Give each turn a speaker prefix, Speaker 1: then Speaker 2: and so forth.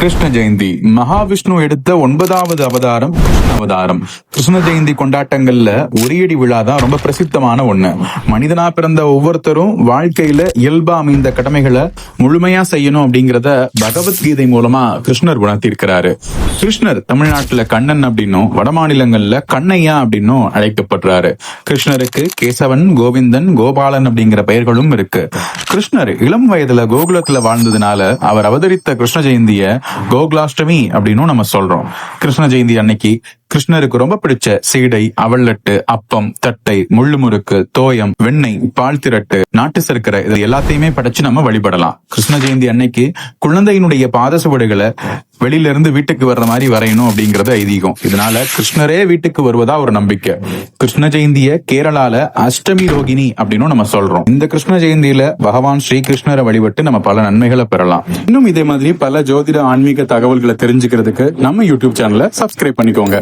Speaker 1: கிருஷ்ண ஜெயந்தி. மகாவிஷ்ணு எடுத்த ஒன்பதாவது அவதாரம் கிருஷ்ண அவதாரம். கிருஷ்ண ஜெயந்தி கொண்டாட்டங்கள்ல உரியடி விழா தான் ரொம்ப பிரசித்தமான ஒண்ணு. மனிதனா பிறந்த ஒவ்வொருத்தரும் வாழ்க்கையில இயல்பா அமைந்த கடமைகளை முழுமையா செய்யணும் அப்படிங்கறத பகவத்கீதை மூலமா கிருஷ்ணர் உணர்த்திருக்கிறாரு கிருஷ்ணர் தமிழ்நாட்டுல கண்ணன் அப்படின்னும் வட மாநிலங்கள்ல கண்ணையா அப்படின்னும் அழைக்கப்படுறாரு. கிருஷ்ணருக்கு கேசவன் கோவிந்தன் கோபாலன் அப்படிங்கிற பெயர்களும் இருக்கு. கிருஷ்ணர் இளம் வயதுல கோகுலத்துல வாழ்ந்ததுனால அவர் அவதரித்த கிருஷ்ண ஜெயந்திய கோகுலாஷ்டமி அப்படின்னு நம்ம சொல்றோம். கிருஷ்ண ஜெயந்தி அன்னைக்கு கிருஷ்ணருக்கு ரொம்ப பிடிச்ச சீடை அவள்ளட்டு அப்பம் தட்டை முள்ளு முறுக்கு தோயம் வெண்ணெய் பால் திரட்டு நாட்டு சர்க்கரை இது எல்லாத்தையுமே படைச்சு நம்ம வழிபடலாம். கிருஷ்ண ஜெயந்தி அன்னைக்கு குழந்தையினுடைய பாத சுவடுகளை வெளியில இருந்து வீட்டுக்கு வர்ற மாதிரி வரையணும் அப்படிங்கறது ஐதீகம். இதனால கிருஷ்ணரே வீட்டுக்கு வருவதா ஒரு நம்பிக்கை. கிருஷ்ண ஜெயந்திய கேரளால அஷ்டமி ரோகிணி அப்படின்னு நம்ம சொல்றோம். இந்த கிருஷ்ண ஜெயந்தியில பகவான் ஸ்ரீ கிருஷ்ணரை வழிபட்டு நம்ம பல நன்மைகளை பெறலாம். இன்னும் இதே மாதிரி பல ஜோதிட ஆன்மீக தகவல்களை தெரிஞ்சுக்கிறதுக்கு நம்ம யூடியூப் சேனலை சப்ஸ்கிரைப் பண்ணிக்கோங்க.